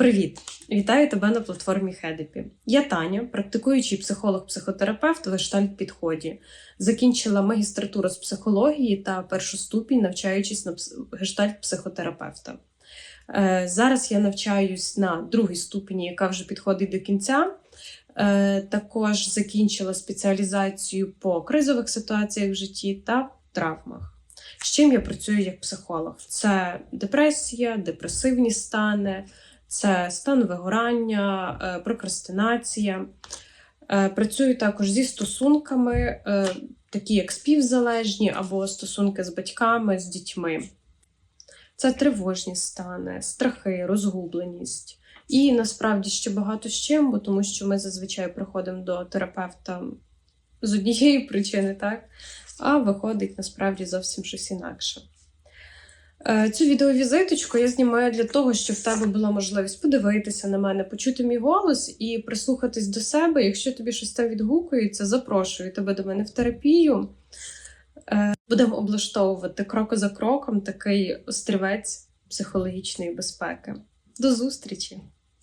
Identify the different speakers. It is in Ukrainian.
Speaker 1: Привіт! Вітаю тебе на платформі Хедепі. Я Таня, практикуючий психолог-психотерапевт в гештальт підході. Закінчила магістратуру з психології та першу ступінь, навчаючись на гештальт психотерапевта. Е, Зараз я навчаюсь на другій ступені, яка вже підходить до кінця. Е, Також закінчила спеціалізацію по кризових ситуаціях в житті та травмах. З чим я працюю як психолог? Це депресія, депресивні стани, це стан вигорання, е, прокрастинація. Е, Працюю також зі стосунками, е, такі як співзалежні або стосунки з батьками, з дітьми. Це тривожні стани, страхи, розгубленість. І насправді ще багато з чим, бо тому що ми зазвичай приходимо до терапевта з однієї причини, так? А виходить насправді зовсім щось інакше. Е, Цю відеовізиточку я знімаю для того, щоб в тебе була можливість подивитися на мене, почути мій голос і прислухатись до себе. Якщо тобі щось там відгукується, запрошую тебе до мене в терапію. Е, Будемо облаштовувати крок за кроком такий острівець психологічної безпеки. До зустрічі!